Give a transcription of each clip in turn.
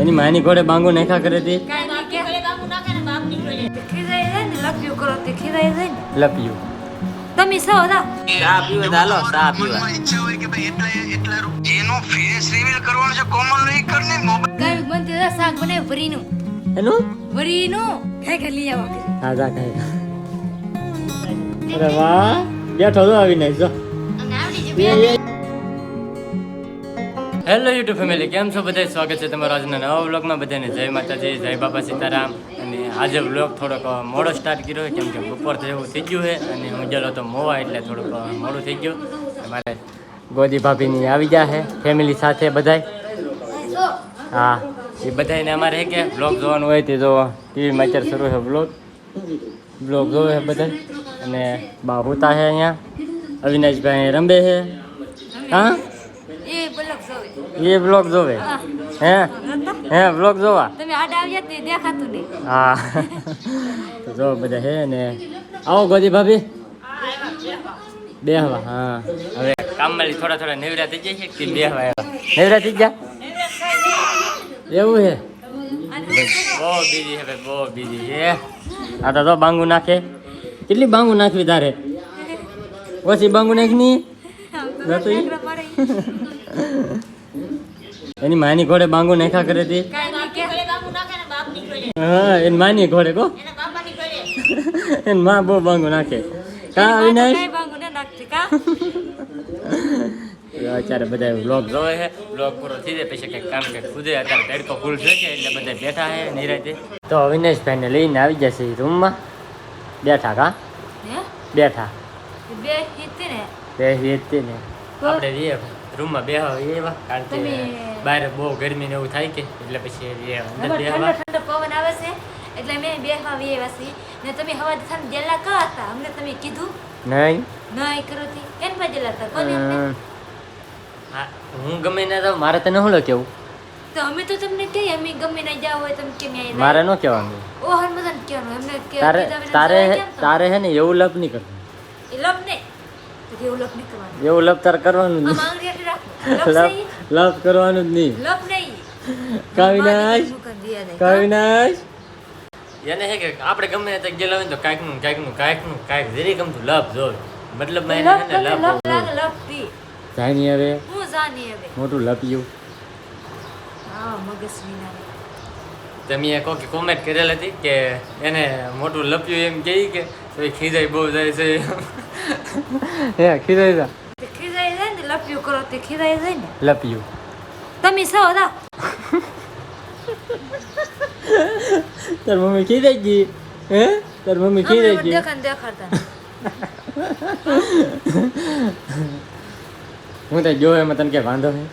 એની માની ઘોડે બાંગુ નાખા કરે હતી લપ્યું તમે સૌ હતા ચા પીવે તો ચા પીવા. ઈચ્છા હોય કે ભાઈ એટલા એટલા જેનો ફેસ રિવીલ કરવાનો છે કોમલ નહીં કરને મોબાઈલ. કાંઈ બનતી હતા શાક બને ભરીનું. એનું? ભરીનું. ખાઈ ખાઈ લઈ આવા. હા જા ખાઈ અરે વાહ બેઠો તો આવીને જો. અને આવડી ગયું. હેલો યુટ્યુબ ફેમિલી કેમ છો? બધા સ્વાગત છે તમારો આજના નવા વ્લોગમાં. બધાને જય માતાજી, જય બાપા સીતારામ. અને આજે વ્લોગ થોડોક મોડો સ્ટાર્ટ કર્યો કેમ કે બપોર જેવું થઈ ગયું છે અને હું ગયેલો તો મોવા, એટલે થોડુંક મોડું થઈ ગયું. મારે ગોદી ભાભીની આવી ગયા છે ફેમિલી સાથે બધાય. હા, એ બધાને અમારે કે બ્લોગ જોવાનું હોય તે જો ટીવીમાં અત્યારે શરૂ છે બ્લોગ બ્લોગ જોવે બધા અને બા હોતા છે અહીંયા. અવિનાશભાઈ રંબે છે. હા? એ બ્લોગ જોવે. હે. હે? બ્લોગ જોવા? તમે આડા આવ્યા તે દેખાતું નહીં. હા. તો જો બધા હે ને. આવો ગોદી ભાભી. બેહવા હા. હવે કામવાળી થોડા થોડા નેવરા થઈ જાય છે કે બેહવા નેવરા થઈ ગયા? એવું છે બહુ બીજી હવે બહુ બીજી છે આ તો જો બાંગુ નાખે. કેટલી બાંગુ નાખવી તારે? ઓછી બાંગુ નાખની? ઈ? એની માની ઘોડે બાંગો નાખા કરે હતી હા એની માની ઘોડે કો. એને માં બહુ બાંગો નાખે. કા અવિનાશ કાંઈ ભાંગું ન નાખતી, કા? અત્યારે બધા બ્લોગ જોવે છે. બ્લોગ પૂરો થઈ જાય પછી કંઈક કામ કંઈક ખુદે અત્યારે તડકો ફૂલ છે કે એટલે બધા બેઠા છે નિરાતે. તો અવિનાશભાઈને લઈને આવી જશે રૂમમાં. બેઠા કા? બેઠા. બે હિતી ને. બે હેતી ને. આપણે રૂમમાં બેહો એવા કારણ કે તમે- બહાર બહુ ગરમી ને એવું થાય કે એટલે પછી અંદર ઠંડો ઠંડો પવન આવે છે એટલે મેં બેહવા વેવા છીએ. ને તમે હવા થાને જેલા કા હતા અમને તમે કીધું? નહીં. નહીં કરો થી કેમ પા જેલા હતા? કોને હા, હું ગમે ના જાઉં મારે તને શું કેવું? તો અમે તો તમને કહીએ અમે ગમે ના જાવ હોય તમે કેમ આયા મારે ન કહેવાનું. ઓ હનુમાન કહેવાનું એમને કે તારે તારે? તારે હે ને એવું લપ નહીં કરવું એ લપ નહીં. એવું લપ નહીં કરવાનું. એવું લપ તાર કરવાનું લપ લપ કરવાનું જ નહીં. લપ નહીં. કવિનાશ શું કરી દિયા નહીં. કવિનાશ. એને હે કે આપણે ગમે તે ગયેલા હોય તો કાંઈકનું કાંઈકનું કાંઈકનું કાંઈક જરી ગમતું લપ જો મતલબ મેં એને લપ લપ નહીં હવે? હું જાની હવે? મોટું લપ્યું. હા મગસ વિના તમે એ કોકે કોમેન્ટ કરેલ હતી કે એને મોટું લપ્યું એમ કહી કે તો એ ખીજાઈ બહુ જાય છે. હે ખીજાઈ જા તે ખીજાઈ જાય ને લપ્યું કરો તે ખીજાઈ જાય ને લપ્યું તમે સૌ હતા તાર મમ્મી ખીજાઈ ગઈ હે તાર મમ્મી ખીજાઈ ગઈ દેખાડ દેખાડતા હું તો જોયો એમાં તને કે વાંધો નહીં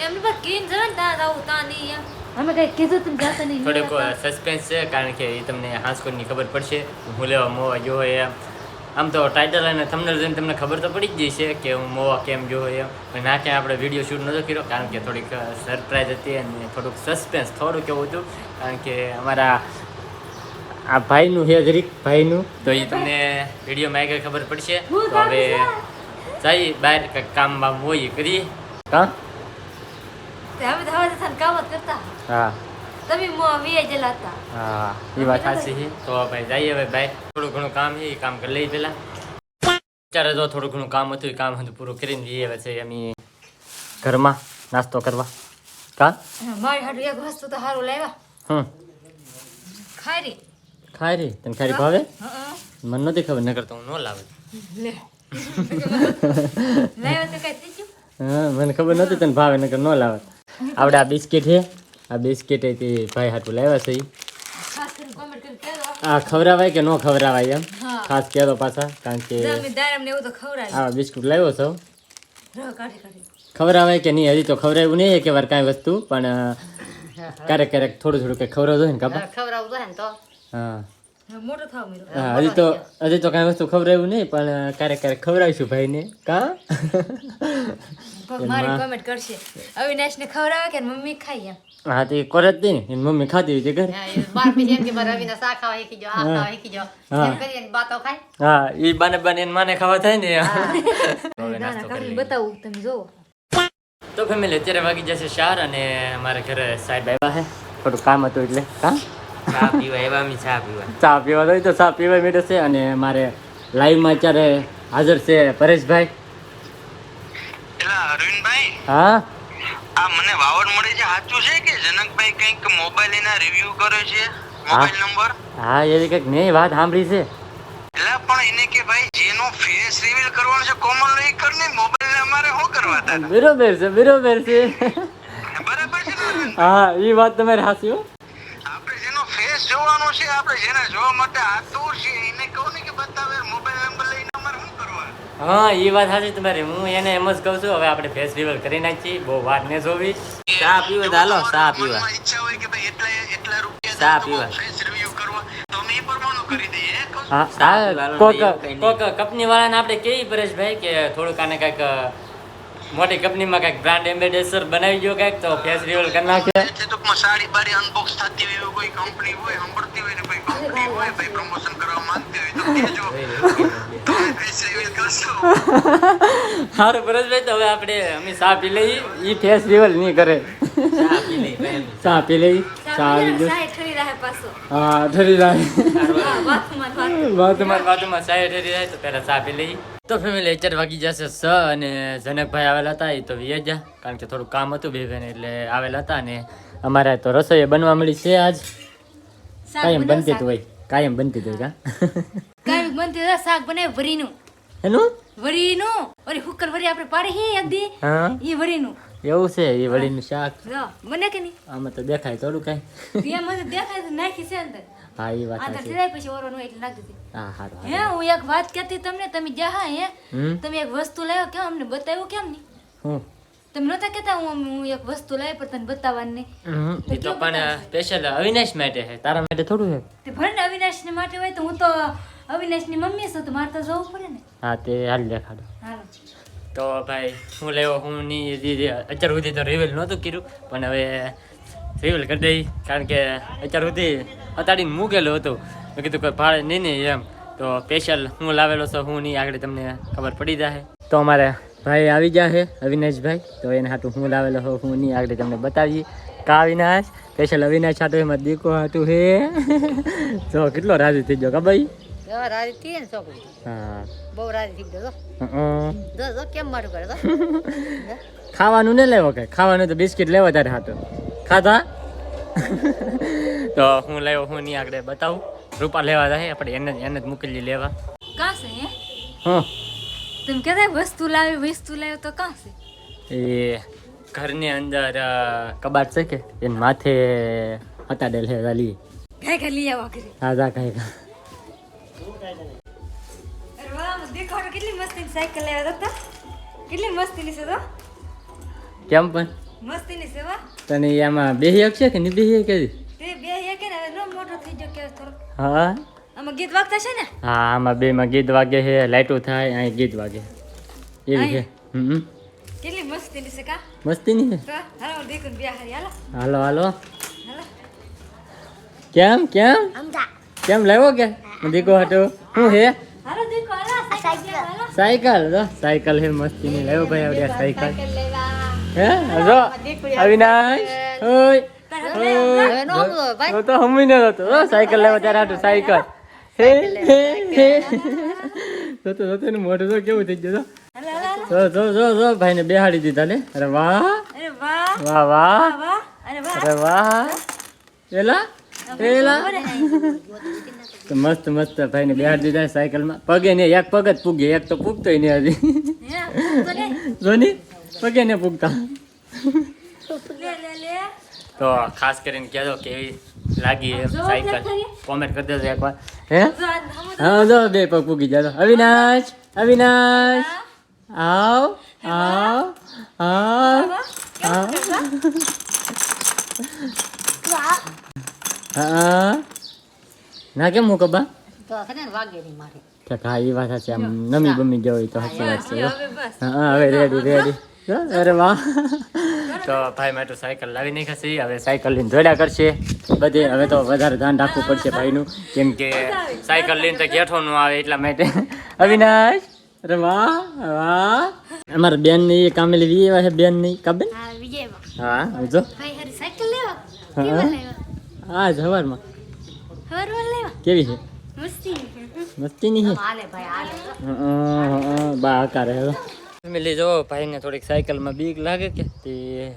એમને પર કીન જરા ત્યાં જાવું ત્યાં નહીં એમ અમે કઈ કીધું તમે જાતા નહીં થોડુંક સસ્પેન્સ છે કારણ કે એ તમને હાંસકોની ખબર પડશે હું લેવા મોવા જો એમ આમ તો ટાઇટલ અને થંબનેલ જોઈને તમને ખબર તો પડી જ જશે કે હું મોવા કેમ જોયો એમ. ના ક્યાં આપણે વીડિયો શૂટ નહોતો કર્યો કારણ કે થોડીક સરપ્રાઈઝ હતી અને થોડુંક સસ્પેન્સ થોડુંક એવું હતું. કારણ કે અમારા આ ભાઈનું છે જરીક ભાઈનું. તો એ તમને વિડીયોમાં આગળ ખબર પડશે. તો હવે જઈ બહાર કંઈક કામ બામ હોય એ કરીએ હા? હા. તમે મો વીએ જલા હતા. હા એ વાત સાચી છે. તો ભાઈ જઈએ હવે ભાઈ થોડું ઘણું કામ છે એ કામ કરી લઈ પેલા. અત્યારે જો થોડું ઘણું કામ હતું એ કામ હતું પૂરું કરીને જઈએ પછી અમે ઘરમાં નાસ્તો કરવા. કા? મારી હાટુ એક વસ્તુ તો સારું લાવ્યા. હમ. ખારી. ખારી? તને ખારી ભાવે? હં. મને નથી ખબર નકર તો હું ન લાવે. લે. લાવ્યા તો કઈ હા મને ખબર નથી તને ભાવે નકર ન લાવે. આપણે આ બિસ્કિટ છે. આ બિસ્કિટ હતી ભાઈ હાટું લાવ્યા છે ઈ. ખાસ કરીને કોમેન્ટ કરી કહેજો. આ ખવડાવાય કે ન ખવરાવાય એમ? ખાસ કહેતો પાછા કારણ કે આ બિસ્કુટ લાવ્યો છો ખવડાવાય કે નહીં હજી તો ખવડાવ્યું નહીં એક વાર કાંઈ વસ્તુ પણ ક્યારેક ક્યારેક થોડું થોડું કંઈક ખવડાવવું હોય ને કાપા ખવડાવું ને તો. હા. મોટો થાવ મીરો હા, હજી તો હજી તો કાંઈ વસ્તુ ખવડાવ્યું નહીં પણ ક્યારેક ક્યારેક ખવડાવીશું ભાઈને. કા? મારી કોમેન્ટ કરશે. અવિનાશ ને ખવડાવે કે મમ્મી ખાઈ એમ? હા તે કરે જ નહીં. એની મમ્મી ખાતી હોય છે ઘરે. હા એ બાને બાને એની માને ખાવા થાય ને. હવે નાસ્તો કરી. બતાવું તમે જોવો તો ફેમિલી અત્યારે વાગી જશે ચાર અને મારા ઘરે સાહેબ આવ્યા છે. થોડું કામ હતું એટલે. હા ચા પીવા એવા મી ચા પીવા. ચા પીવા તો તો ચા પીવા મેળે છે અને મારે લાઈવમાં અત્યારે હાજર છે પરેશભાઈ. એલા અરવિંદભાઈ? હા? આ મને વાવડ મળી છે સાચું છે કે જનકભાઈ કંઈક મોબાઈલ એના રિવ્યુ કરે છે? મોબાઈલ નંબર હા એવી કંઈક મેં વાત સાંભળી છે. એટલે પણ એને કે ભાઈ જેનો ફેસ રિવીલ કરવાનો છે કોમલ એ કર ને મોબાઈલ અમારે શું કરવા હતા? બરોબર છે બરોબર છે. બરાબર છે ને? હા એ વાત તમારી સાચી હો. આપણે જેનો ફેસ જોવાનો છે આપણે જેને જોવા માટે આતુર છે એને કહું ને કે બતાવે હા એ વાત સાચી તમારી. હું એને એમ જ કહું છું હવે આપણે ફેસ્ટિવલ કરી નાખીએ. બહુ વાત ને જોવી. ચા પીવો ચાલો ચા પીવા. ઈચ્છા હોય કે ભાઈ એટલા એટલા રૂપિયા ચા પીવા. કોક કંપની વાળાને આપણે કેવી પરેશભાઈ કે થોડુંક આને કંઈક મોટી કંપનીમાં કંઈક બ્રાન્ડ એમ્બેસેડર બનાવી ગયો કંઈક તો ફેસ રિવલ કરી નાખે જે ટૂંકમાં સાડી બારી અનબોક્સ થતી હોય એવી કોઈ કંપની હોય સાંભળતી હોય ને કોઈ કંપની હોય ભાઈ પ્રમોશન કરવા માંગતી હોય તો કહેજો સારું પરેશભાઈ તો હવે આપણે અમે ચા પી લઈએ એ ફેસ રિવલ નહીં કરે ચા પી લઈ ચા લઈ આવી ઠરી રહે હા ઠરી જાય હા, વાતમાં વાતમાં ઠરી જાય તો પહેલાં ચા પી લઈ તો ફેમિલી અત્યારે વાગી જશે સ અને જનકભાઈ આવેલા હતા એ તો વ્યાજા કારણ કે થોડું કામ હતું બે ભાઈને એટલે આવેલા હતા અને અમારે તો રસોઈ બનવા મળી છે આજ. કાયમ બનતી જ હોય કાયમ બનતી જ હોય કાયમ બનતી હોય, શાક બનાવે વરીનું. એનું? વરીનું? વરી હુકર વરી આપણે પાડી હી એક દી. હા? ઈ વરીનું. એવું છે એ વળીનું શાક. મને બને કે નહીં? આમાં તો દેખાય થોડું કાંઈ. ત્યાં મને દેખાય તો નાખી છે અંદર. હા એ વાત આંતર થરાય પછી ઓરવાનું એટલે નાખી દીધી હા સારું હે હું એક વાત કહેતી તમને તમે જા હે તમે એક વસ્તુ લાવ્યો કેમ? અમને બતાવ્યું કેમ નહીં? હું? તમે નતા કહેતા હું હું એક વસ્તુ લાવી પણ તને બતાવવાની નહીં. એ તો પણ સ્પેશિયલ અવિનાશ માટે છે તારા માટે થોડું છે. તે ભલે ને માટે હોય તો હું તો અવિનાશની મમ્મી છું તો મારે તો જવું પડે ને. હા તે હાલ દેખાડો. હાલો. તો ભાઈ હું લેવો હું ની અત્યાર સુધી તો રિવેલ નહોતું કર્યું પણ હવે રિવીલ કરી દઈ. કારણ કે અત્યાર સુધી અતાડીને મૂકેલું હતું. મેં કીધું કોઈ ભાડે નહીં નહીં એમ. તો સ્પેશિયલ હું લાવેલો છું હું નહીં આગળ તમને ખબર પડી જાય તો અમારે ભાઈ આવી ગયા છે અવિનાશભાઈ. તો એને હાટું હું લાવેલો હોઉં હું નહીં આગળ તમને બતાવીએ. કા અવિનાશ? સ્પેશિયલ અવિનાશ હાટું એમાં દીકો હાટું હે તો કેટલો રાજી થઈ ગયો કા ભાઈ? ખાવાનું ને લેવો કે? ખાવાનું તો બિસ્કિટ લેવા તારે હાટું. ખાધા? તો હું લેવો હું નહીં આગળ બતાવું. રૂપા લેવા જાય આપણે એને જ એને જ મોકલી લેવા. કાં છે હે હા. તમે કહેતા વસ્તુ લાવી વસ્તુ લાવ્યો તો કાં છે? એ ઘરની અંદર કબાટ છે કે એને માથે હટાડેલ છે લાલી કઈ કઈ લઈ આવા કરી હા જા કઈ કેટલી મસ્તી સાયકલ લેવા હતા કેટલી મસ્તીની છે તો. કેમ પણ? મસ્તીની છે વાહ તને ઈ બે હેક છે કે નહીં બેહી કરી તે બે હેક ને હવે નો મોટો થઈ ગયો કે થોડો હા. આમાં ગીત વાગતા છે ને? હા આમાં બેમાં ગીત વાગે છે લાઈટો થાય અહીં ગીત વાગે. એવી છે. હમ કેટલી મસ્તીની છે કા? મસ્તી નહીં તો હાલો દેખું બે હારી. હાલો. હાલો હાલો. હાલો. કેમ કેમ? કેમ લાવ્યો કે? દીકો હટો. શું હે હાલો દેખો હાલો સાયકલ સાયકલ. સાયકલ હે મસ્તી ની લાવ્યો ભાઈ આવડે આ સાયકલ. હે? જો અવિનાશ ઓય. નો તો તો હમી ન હતો. સાયકલ લેવા ત્યારે હાટું સાયકલ. હે? હે? તો તો તો મોઢું તો કેવું થઈ ગયું હાલો જો જો જો ભાઈ ને બેહાડી દીધા લે અરે વાહ. અરે વાહ. વાહ વાહ. વાહ અરે વાહ. એલા? એલા? તો મસ્ત મસ્ત ભાઈ ને બેહાડી દીધા સાયકલમાં. પગે ને એક પગ જ પૂગે એક તો પૂગતો નહીં હજી. જોની પગે ને પૂગતા લે લે લે તો ખાસ કરીને કહેજો કેવી લાગી સાયકલ. કોમેન્ટ કરી દેજો એકવાર. હે? હા જો બે પગ પૂગી જાજો અવિનાશ અવિનાશ. આવ આવ આવ આવ. હા. ના કેમ હું કબા? વાગે મારે. હા એ વાત સાચી. આમ નમી બમી ગયો હોય તો સાચી વાત છે હા હવે રેડી રેડી અરે વાહ. તો ભાઈ માટે સાયકલ લાવી નહીં ખસી હવે સાયકલ લઈને દોડ્યા કરશે. બધે હવે તો વધારે ધ્યાન રાખવું પડશે ભાઈનું. કેમ કે સાયકલ લઈને તો ગેઠો ન આવે એટલા માટે. અવિનાશ અરે વાહ વાહ. અમારા બેનની કામેલી લેવી એવા છે બેનની કાબેન? હા જો હા આવજો. ભાઈ સાયકલ લેવા? હા. કેવા લેવા? જવારમાં લેવા? કેવી છે? મસ્તી મસ્તી ની છે? હાલે ભાઈ બા હવે. ફેમિલી જો ભાઈને થોડીક સાયકલમાં બીક લાગે કે તે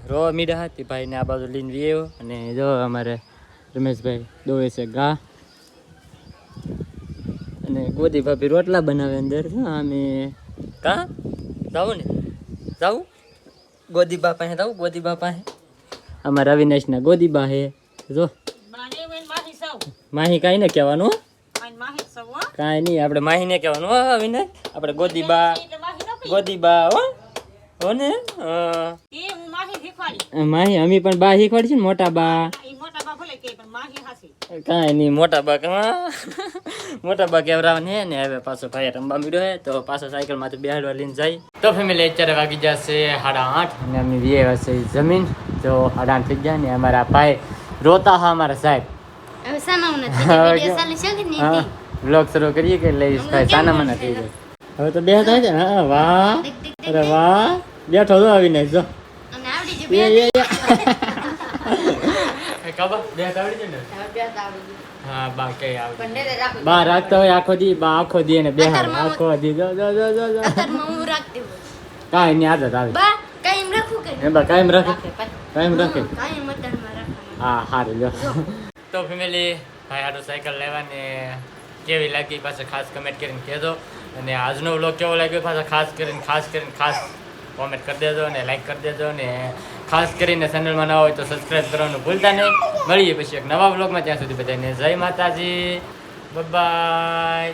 રોવા મીડા હતી ભાઈને આ બાજુ લઈને વી આવ્યો. અને જો અમારે રમેશભાઈ દોવે છે ગા અને ગોદી ભાભી રોટલા બનાવે અંદર. અમે કા? જાવું ને. જાવું ગોદીબા પાસે જાવું ગોદીબા પાસે અમારા અવિનાશના ગોદીબા હે. જો. માહી કાંઈ ને કહેવાનું હો. કાંઈ નહીં આપણે માહીને કહેવાનું હો અવિનાશ. આપણે ગોદીબા ગોદીબા હો. હો ને? માહી અમે પણ બા શીખવાડી છે ને મોટા બા. કાંઈ નહીં મોટા બા કમા મોટા બા કેવરાવન હે ને હવે પાછો ભાઈ રમવા મળ્યો હે તો પાછો સાયકલમાંથી બેહાડવા લઈને જાય. તો ફેમિલી અત્યારે વાગી જશે સાડા આઠ અને અમે વીએ હશે જમીન તો સાડા આઠ થઈ ગયા ને અમારા ભાઈ રોતા હા અમારા સાહેબ. બ્લોગ શરૂ કરીએ કે લઈશ ભાઈ સાના મને થઈ જાય હવે તો બે થાય છે ને હા વાહ. અરે વાહ. બેઠો તો આવીને જો અને આવડી એ જો એ એ કબા બે બા બા રાખતા હોય આખો દી બા આખો દી ને બેહાડ આખો દી. જો જો કાંઈ ની આદત આવે. બા કાયમ રાખું કે બા કાયમ રાખે. કાયમ રાખે. કાયમ હા સારું જો. તો ફેમિલી ભાઈ આટો સાયકલ લેવાને. કેવી લાગી પાછા ખાસ કમેન્ટ કરીને કહેજો. અને આજનો વ્લોગ કેવો લાગ્યો પાછા ખાસ કરીને ખાસ કરીને, ખાસ કોમેન્ટ કરી દેજો અને લાઈક કરી દેજો ને ખાસ કરીને ચેનલમાં ન હોય તો સબસ્ક્રાઈબ કરવાનું ભૂલતા નહીં. મળીએ પછી એક નવા વ્લોગમાં ત્યાં સુધી બધાને જય માતાજી. બાય